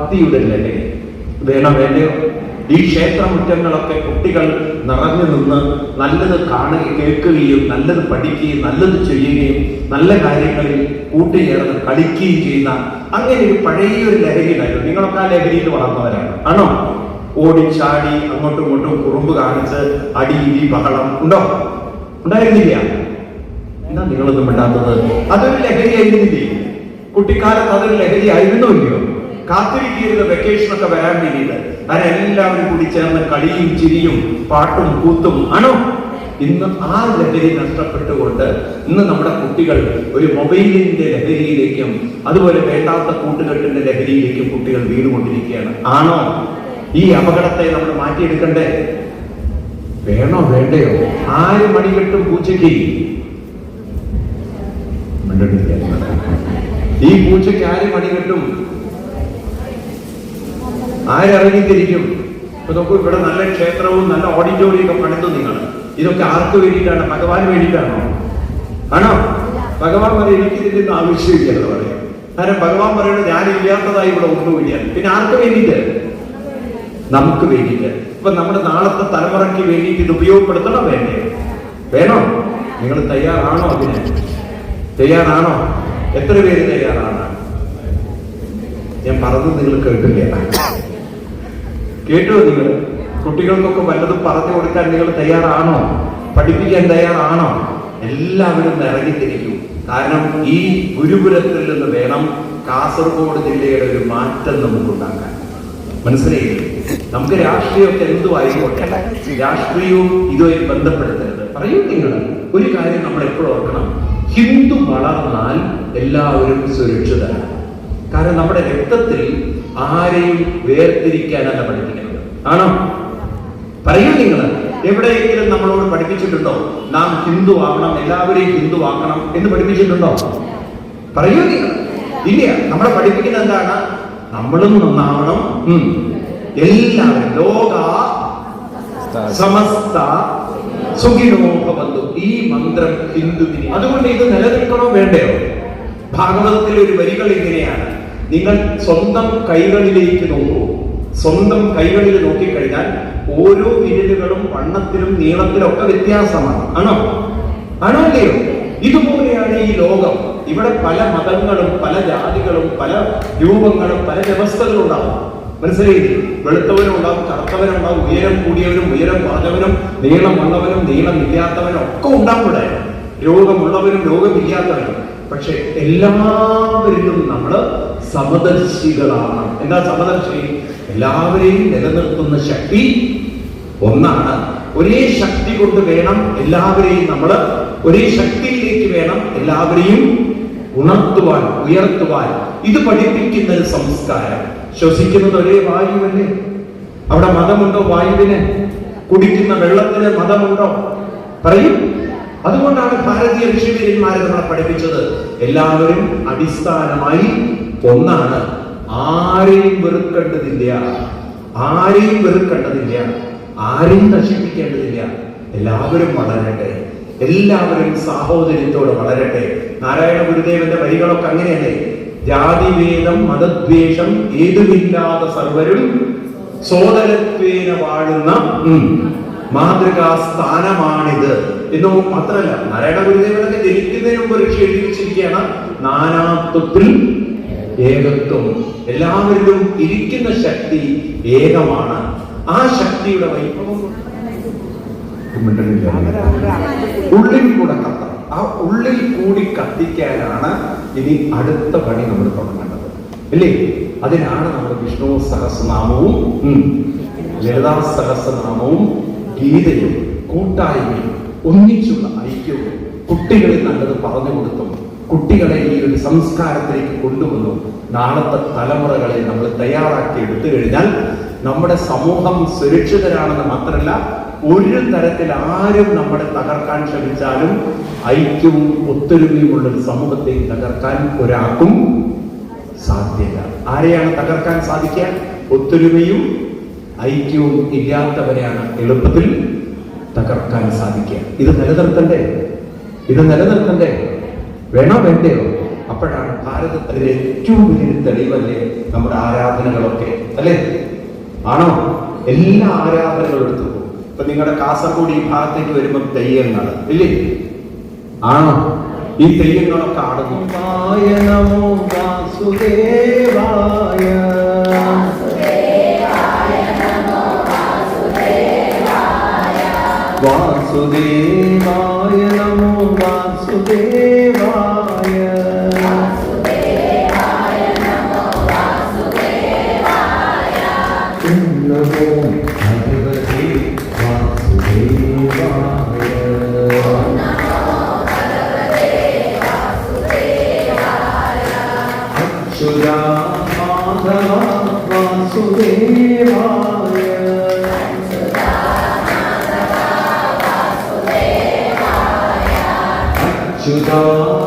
ഭക്തിയുടെ വേണ്ടയോ? ഈ ക്ഷേത്രമുറ്റങ്ങളൊക്കെ കുട്ടികൾ നിറഞ്ഞു നിന്ന് നല്ലത് കാണുകയും കേൾക്കുകയും നല്ലത് പഠിക്കുകയും നല്ലത് ചെയ്യുകയും നല്ല കാര്യങ്ങളിൽ കൂട്ടുചേർന്ന് കളിക്കുകയും ചെയ്യുന്ന അങ്ങനെ ഒരു പഴയ ഒരു ലഹരിയിലായിരുന്നു നിങ്ങളൊക്കെ ആ ലഹരിയിൽ വളർന്നവരാണ്. ആണോ? ഓടിച്ചാടി അങ്ങോട്ടും ഇങ്ങോട്ടും കുറുമ്പ് കാണിച്ച് അടി ഇടി ബഹളം ഉണ്ടോ? ഉണ്ടായിരുന്നില്ല. എന്നാ നിങ്ങളൊന്നും മിണ്ടാത്തത്? അതൊരു ലഹരി ആയിരുന്നില്ലേ? കുട്ടിക്കാലത്ത് അതൊരു ലഹരി ആയിരുന്നുവല്ലോ കാത്തിരിക്കുന്ന വെക്കേഷൻ ഒക്കെ വരാൻ വേണ്ടിയിട്ട്. അവരെല്ലാവരും കൂടി ചേർന്ന് കളിയും ചിരിയും പാട്ടും കൂത്തും ആണോ ഇന്ന് ആ ലഹരി നഷ്ടപ്പെട്ടുകൊണ്ട് ഇന്ന് നമ്മുടെ കുട്ടികൾ ഒരു മൊബൈലിന്റെ ലഹരിയിലേക്കും അതുപോലെ വേണ്ടാത്ത കൂട്ടുകെട്ടിന്റെ ലഹരിയിലേക്കും കുട്ടികൾ വീണുകൊണ്ടിരിക്കുകയാണ്. ആണോ? ഈ അപകടത്തെ നമ്മൾ മാറ്റിയെടുക്കണ്ടേ? വേണോ? വേണ്ടയോ? ആര് മണികെട്ടും പൂച്ചയ്ക്ക്. ഈ പൂച്ചയ്ക്ക് ആര് മണികെട്ടും? ആരിറങ്ങിത്തിരിക്കും ഇപ്പൊ നോക്കൂ ഇവിടെ നല്ല ക്ഷേത്രവും നല്ല ഓഡിറ്റോറിയം ഒക്കെ പണിതു നിങ്ങൾ. ഇതൊക്കെ ആർക്ക് വേണ്ടിയിട്ടാണ്? ഭഗവാൻ വേണ്ടിയിട്ടാണോ? ആണോ? ഭഗവാൻ പറയും എനിക്ക് ഇതിന്റെ ആവശ്യമില്ല എന്ന് പറയാം. കാരണം ഭഗവാൻ പറയുന്നത് ഞാനില്ലാത്തതായി ഇവിടെ ഒന്നുമില്ല. പിന്നെ ആർക്ക് വേണ്ടിയിട്ട്? നമുക്ക് വേണ്ടിയിട്ട്. ഇപ്പൊ നമ്മുടെ നാളത്തെ തലമുറയ്ക്ക് വേണ്ടിയിട്ട് ഇത് ഉപയോഗപ്പെടുത്തണം? വേണ്ടേ. വേണോ? നിങ്ങൾ തയ്യാറാണോ അതിന്? തയ്യാറാണോ? എത്ര പേര് തയ്യാറാണ്? ഞാൻ പറഞ്ഞത് നിങ്ങൾ കേട്ടില്ല? കേട്ടോ നിങ്ങൾ കുട്ടികൾക്കൊക്കെ വല്ലതും പറഞ്ഞു കൊടുക്കാൻ നിങ്ങൾ തയ്യാറാണോ? പഠിപ്പിക്കാൻ തയ്യാറാണോ? എല്ലാവരും ഇറങ്ങിത്തിരിക്കും കാരണം ഈ ഗുരുപുരത്തിൽ നിന്ന് വേണം കാസർഗോഡ് ജില്ലയുടെ ഒരു മാറ്റം നമുക്ക് നമുക്കുണ്ടാക്കാൻ. മനസ്സിലായില്ലേ? നമുക്ക് രാഷ്ട്രീയമൊക്കെ എന്തു ആയിക്കോട്ടെ. രാഷ്ട്രീയവും ഇതുമായി ബന്ധപ്പെടുത്തരുത്. പറയൂ നിങ്ങൾ ഒരു കാര്യം നമ്മൾ എപ്പോഴും ഓർക്കണം. ഹിന്ദു വളർന്നാൽ എല്ലാവരും സുരക്ഷിതരാണ്. കാരണം നമ്മുടെ രക്തത്തിൽ ആരെയും വേർതിരിക്കാനല്ല പഠിപ്പിക്കുന്നത്. ആണോ? പറയൂ നിങ്ങൾ എവിടെയെങ്കിലും നമ്മളോട് പഠിപ്പിച്ചിട്ടുണ്ടോ? നാം ഹിന്ദു ആവണം എല്ലാവരെയും ഹിന്ദു ആക്കണം എന്ന് പഠിപ്പിച്ചിട്ടുണ്ടോ? പറയൂ നിങ്ങൾ ഇല്ല നമ്മളെ പഠിപ്പിക്കുന്ന എന്താണ്? നമ്മളും നന്നാവണം. എല്ലാവരും ലോക സമസ്ത സുഖിനോഭവന്തു ഈ മന്ത്രം ഹിന്ദുവിന്. അതുകൊണ്ട് ഇത് നിലനിൽക്കണോ വേണ്ടയോ? ഭാഗവതത്തിലെ ഒരു വരികൾ ഇങ്ങനെയാണ്. നിങ്ങൾ സ്വന്തം കൈകളിലേക്ക് നോക്കൂ. സ്വന്തം കൈകളിൽ നോക്കിക്കഴിഞ്ഞാൽ ഓരോ വിരലുകളും വണ്ണത്തിലും നീളത്തിലും ഒക്കെ വ്യത്യാസമാണ്. ആണോ? ആണോ അല്ലയോ? ഇതുപോലെയാണ് ഈ ലോകം. ഇവിടെ പല മതങ്ങളും പല ജാതികളും പല രൂപങ്ങളും പല വ്യവസ്ഥകളും ഉണ്ടാവും. മനസ്സിലായില്ലേ? വെളുത്തവനും ഉണ്ടാവും കറുത്തവനും ഉണ്ടാവും ഉയരം കൂടിയവനും ഉയരം കുറഞ്ഞവനും നീളമുള്ളവനും നീളമില്ലാത്തവനും ഒക്കെ ഉണ്ടാവും ഇവിടെ. രോഗമുള്ളവനും രോഗമില്ലാത്തവനും പക്ഷെ എല്ലാവരിലും നമ്മൾ സമദർശികളാണ്. എന്താ സമദർശി? എല്ലാവരെയും നിലനിർത്തുന്ന ശക്തി ഒന്നാണ്. ഒരേ ശക്തി കൊണ്ട് വേണം എല്ലാവരെയും നമ്മൾ ഒരേ ശക്തിയിലേക്ക് വേണം എല്ലാവരെയും ഉണർത്തുവാൻ ഉയർത്തുവാൻ. ഇത് പഠിപ്പിക്കുന്ന ഒരു സംസ്കാരം. ശ്വസിക്കുന്നത് ഒരേ വായുവല്ലേ? അവിടെ മതമുണ്ടോ വായുവിന്? കുടിക്കുന്ന വെള്ളത്തിന് മതമുണ്ടോ? പറയും. അതുകൊണ്ടാണ് ഭാരതീയ ഋഷിവീരന്മാരെ നമ്മളെ പഠിപ്പിച്ചത്. എല്ലാവരും അടിസ്ഥാനമായി ഒന്നാണ് ആരെയും വെറുക്കേണ്ടതില്ല. ആരെയും വെറുക്കേണ്ടതില്ല. ആരെയും നശിപ്പിക്കേണ്ടതില്ല. എല്ലാവരും വളരട്ടെ. എല്ലാവരും സാഹോദര്യത്തോടെ വളരട്ടെ. നാരായണ ഗുരുദേവന്റെ വരികളൊക്കെ അങ്ങനെയല്ലേ? ജാതിവേദം മതദ്വേഷം ഏതുമില്ലാതെ സർവരും സോദരത്വേന വാഴുന്ന മാതൃകാ സ്ഥാനമാണിത്. എന്ന് മാത്രമല്ല നാരായണ ഗുരുദേവനൊക്കെ ജനിക്കുന്നതിന് മുമ്പ് ഋഷി എഴുതി വെച്ചിരിക്കുകയാണ്. നാനാത്വത്തിൽ ഏകത്വം. എല്ലാവരിലും ഇരിക്കുന്ന ശക്തി ഏകമാണ്. ആ ശക്തിയുടെ വൈഭവം ഉള്ളിൽ കൂടെ കത്തണം. ആ ഉള്ളിൽ കൂടി കത്തിക്കാനാണ് ഇനി അടുത്ത പണി നമ്മൾ തുടങ്ങേണ്ടത്. അല്ലേ? അതിനാണ് നമ്മൾ വിഷ്ണു സഹസ്രനാമവും ലളിതാ സഹസ്രനാമവും ഗീതയും കൂട്ടായ്മയും ഒന്നിച്ചുള്ള ഐക്യവും കുട്ടികളിൽ നല്ലത് പറഞ്ഞു കൊടുത്തും കുട്ടികളെ ഈ ഒരു സംസ്കാരത്തിലേക്ക് കൊണ്ടുവന്നു. നാളത്തെ തലമുറകളെ നമ്മൾ തയ്യാറാക്കി എടുത്തു കഴിഞ്ഞാൽ നമ്മുടെ സമൂഹം സുരക്ഷിതരാണെന്ന് മാത്രമല്ല ഒരു തരത്തിൽ ആരും നമ്മളെ തകർക്കാൻ ശ്രമിച്ചാലും ഐക്യവും ഒത്തൊരുമയുമുള്ള ഒരു സമൂഹത്തെ തകർക്കാൻ ഒരാൾക്കും സാധ്യത ആരെയാണ് തകർക്കാൻ സാധിക്കുക? ഒത്തൊരുമയും ഐക്യവും ഇല്ലാത്തവരെയാണ് എളുപ്പത്തിൽ തകർക്കാൻ സാധിക്കുക. ഇത് നിലനിർത്തണ്ടേ ഇത് നിലനിർത്തണ്ടേ വേണോ വേണ്ടയോ? അപ്പോഴാണ് ഭാരതത്തിലെ ഏറ്റവും വലിയൊരു തെളിവല്ലേ നമ്മുടെ ആരാധനകളൊക്കെ അല്ലേ? ആണോ? എല്ലാ ആരാധനകളും എടുത്തു പോകും. ഇപ്പൊ നിങ്ങളുടെ കാസർഗോഡ് ഈ ഭാഗത്തേക്ക് വരുമ്പോൾ തെയ്യങ്ങൾ ഇല്ലേ? ആണോ? ഈ തെയ്യങ്ങളൊക്കെ ആടുന്നു. നമോ വാസുദേവായ वासुदेवाय नमो वासुदेवाय। Go.